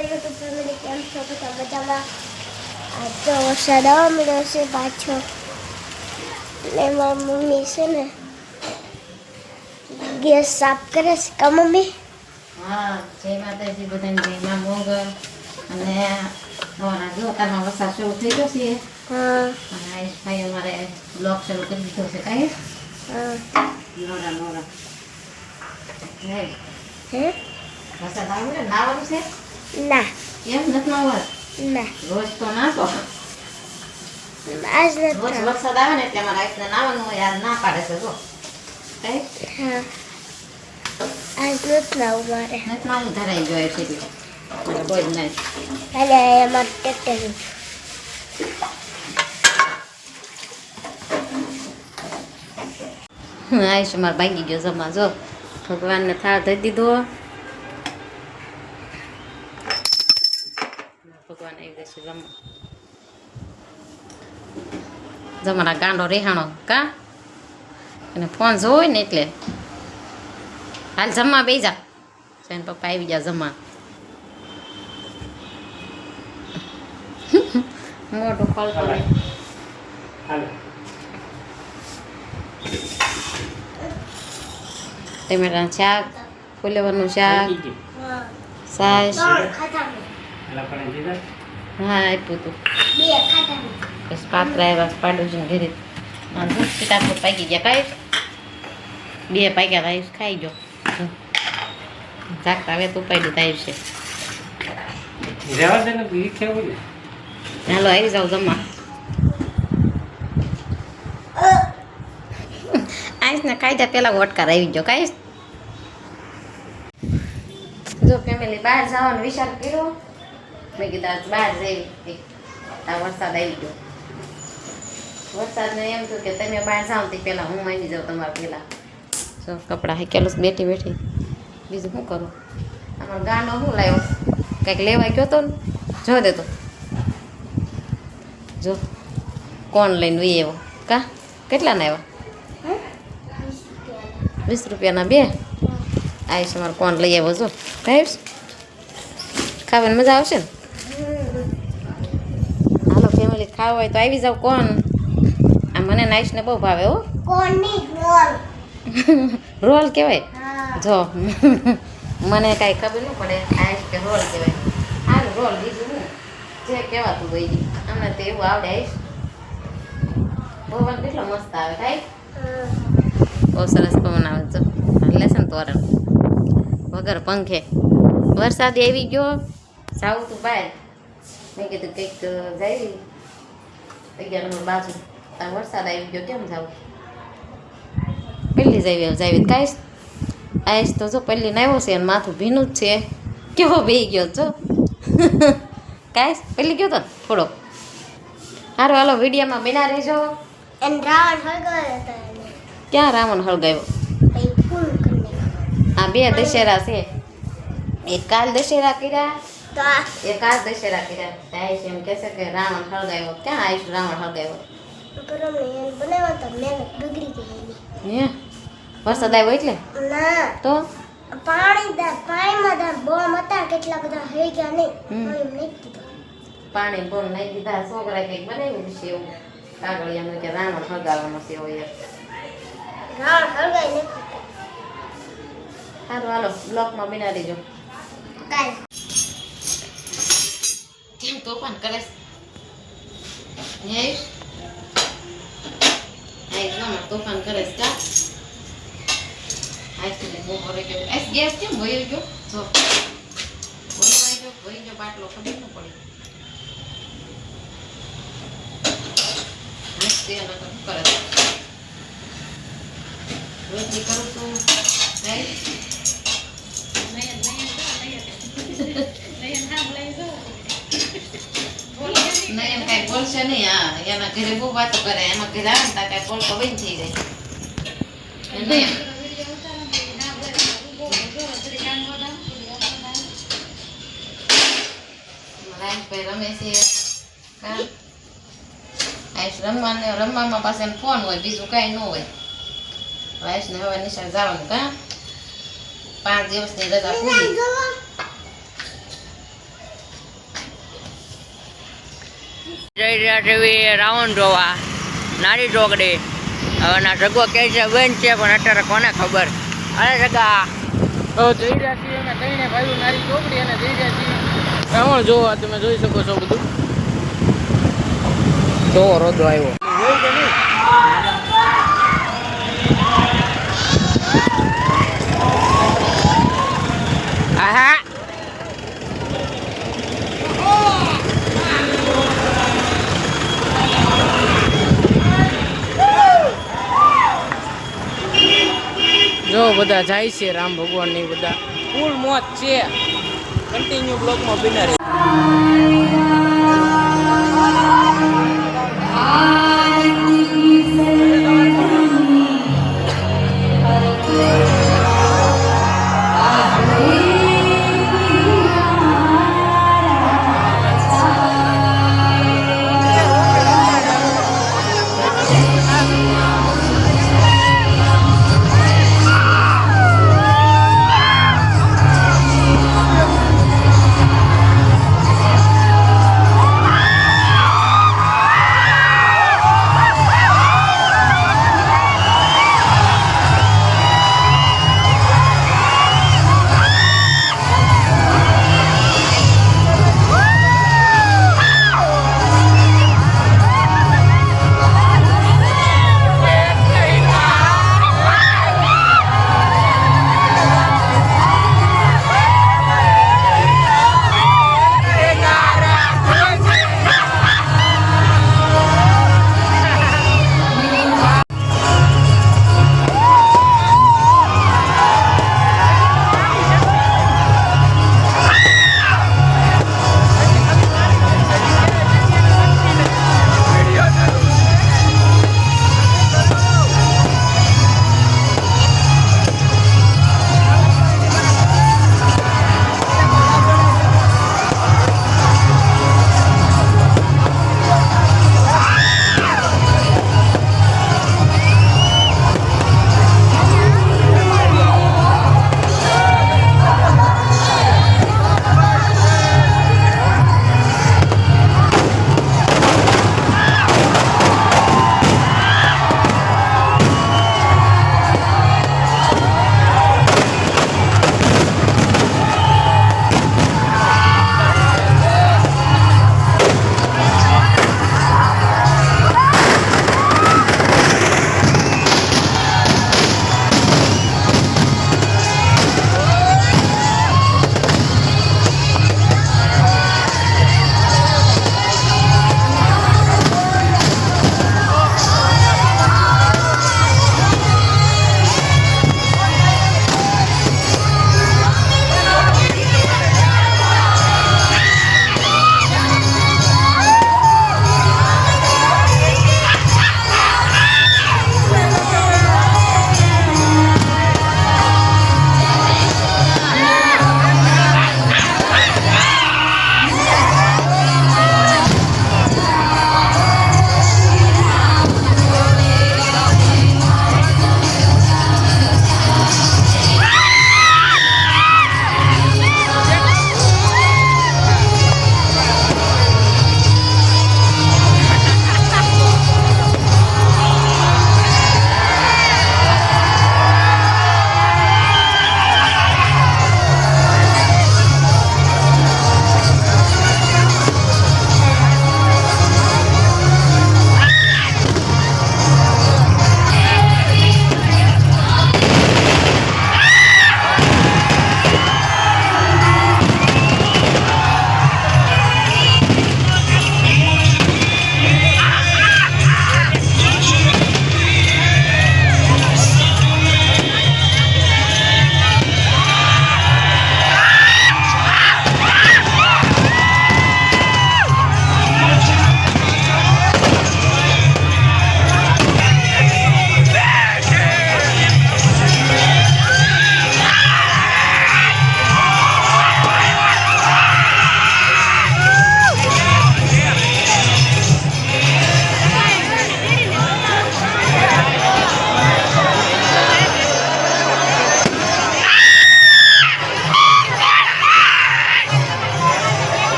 YouTube family કેમ છો? બધા મજામાં આજ તો વરસાદ આવવા મળ્યો છે પાછો. ને મારી મમ્મી છે ને ગેસ સાફ કરે છે. કા મમ્મી? હા જય માતાજી બધાને જય માં મોગલ. અને અમારા જો તારમાં વરસાદ શરૂ થઈ ગયો છે. હા. અને આયુષભાઈ અમારે બ્લોગ શરૂ કરી દીધો છે. કાંઈ? હા. હે? હે? વરસાદ આવે ને નાવાનું છે? ના. એમ નથી નાવા ના. રોજ તો નાતો આજ રોજ વરસાદ આવે ને એટલે અમારે આયુષને નાવાનું હોય યાર ના પાડે છે જો. હા. આજ નથી લાવું મારે. નથી નાવું ધરાઈ જોઈએ છે મારે કોઈ જ નહીં. અને એમાં ટ્રેક્ટર આયુષ મારે ભાગી ગયો જમા જો. ભગવાનને થાળ ધરી દીધો. જશે જમવા. જમાના ગાંડો રેહાણો કા? અને ફોન જોવો ને એટલે. હાલ જમવા બે જા. એને પપ્પા આવી ગયા જમવા. મોટો કોલ કરે ટમેટાનું શાક ફુલેવરનું શાક હા. સાસ. હા આપ્યું હતું બે ખાતા મેં. બસ પાત્રા આવ્યા પાડોશી ઘરે. વાંધો સીતાફળ પાકી ગયા. કાંઈ બે પાક્યા રાઈસ ખાઈ ગયો. જાગતા હવે તો પાડી થાય છે? હાલો આવી જાઓ જમવા. આઈસને કાયદા પહેલાં વટકાર આવી ગયો. કાંઈ જો ફેમિલી બહાર જવાનો વિચાર કર્યો. મેં કીધું બહાર જઈ આ વરસાદ આવી ગયો. વરસાદને એમ થયું કે તમે બહાર જાઓ તે પહેલાં હું આવી જાઉં તમારા પહેલાં. જો કપડાં હેકેલું બેઠી બેઠી. બીજું શું કરું? અમારો ગાંડો શું લાવ્યો? કંઈક લેવા ગયો તો ને? જો દેતો જો, કોણ લઈને વી એવો કા? કેટલાના આવ્યા? વીસ રૂપિયાના બે? આવીશ અમારે કોણ લઈ આવ્યો? જો ખાઈશ ખાવાની મજા આવશે ને હાલો ફેમિલી ખાવા હોય તો આવી જાવ કોણ? આ મને નાઈશને બહુ ભાવે હો. રોલ? કહેવાય જો. મને કાંઈ ખબર ન પડે આઈશ કે રોલ કહેવાય હાલ રોલ બીજું હું? જે કહેવાતું હોય ઈ. અમને તો એવું આવડે આઈશ. પવન કેટલો મસ્ત આવે કાંઈ? બહુ સરસ પવન આવે જો. લેસન તોરણ. વગર પંખે. વરસાદ આવી ગયો. તું બહાર. મેં કીધું કંઈક જઈ. અગિયાર નંબર બાજુ. આ વરસાદ આવી ગયો કેમ જાવ? પહેલી જાવી જાવી કાંઈ આઈશ તો જો પહેલી આવ્યો છે અને માથું ભીનું જ છે. કેવો બેહી ગયો જો કાંઈ પહેલી ગયો તો થોડો. સારું હાલો વિડીયોમાં બિના રહેજો. ક્યાં રાવણ હળગાવ્યો. આ બે દશેરા છે. એક કાલ દશેરા કર્યા. તો આ એક આ દશેરા કર્યા તો આયુષ એમ કહેશે કે રાવણ હળગાવ્યો ક્યાં આવીશ રાવણ હળગાવ્યો વરસાદ આવ્યો એટલે? ના. તો? પાણી દા પાણીમાં દા બોમ હતા કેટલા બધા હઈ ગયા નહીં. પાણી બોમ નહીં દીધા. છોકરા કંઈક બનાવ્યું છે એવું? કાગળ એમ કે રાવણ હળગાવવાનો છે એવું રાવણ હળગાઈ નહીં સારું હાલો બ્લોકમાં બિના દેજો કેમ તોફાન કરે છે તોફાન કરે છે આયુષ ને બપોરે ગયો. આયુષ ગેસ કેમ વયો ગયો? જો. આવી ગયો વયો ગયો, બાટલો ખબર ન પડી. કરે? રોટલી કરું છું આયુષ નહીં એમ કાંઈ બોલશે નહીં. હા એના ઘરે બહુ વાતો કરે એમાં ઘરે આવે ને કાંઈ બોલતો બંધ થઈ જાય. રાઈશભાઈ રમે છે. રમવાને રમવામાં પાસે ફોન હોય બીજું કાંઈ ન હોય. આઈશને હવે નિશાળ જવાનું કા? પાંચ દિવસની રજા પૂરી. જઈ રહ્યા છે રાવણ જોવા નારી ચોકડી હવે ના જગો કે છે વેન છે પણ અત્યારે કોને ખબર? અરે જગા. તો જઈ રહ્યા છીએ અમે ત્રણે ભાઈઓ નારી ચોકડી અને જઈ રહ્યા છીએ રાવણ જોવા તમે જોઈ શકો છો બધું. જોવો રોદો આવ્યો હોય કે નહીં આહા જો બધા જાય છે રામ ભગવાનની બધા. ફૂલ મોજ છે. કન્ટિન્યુ બ્લોકમાં બિના રહે.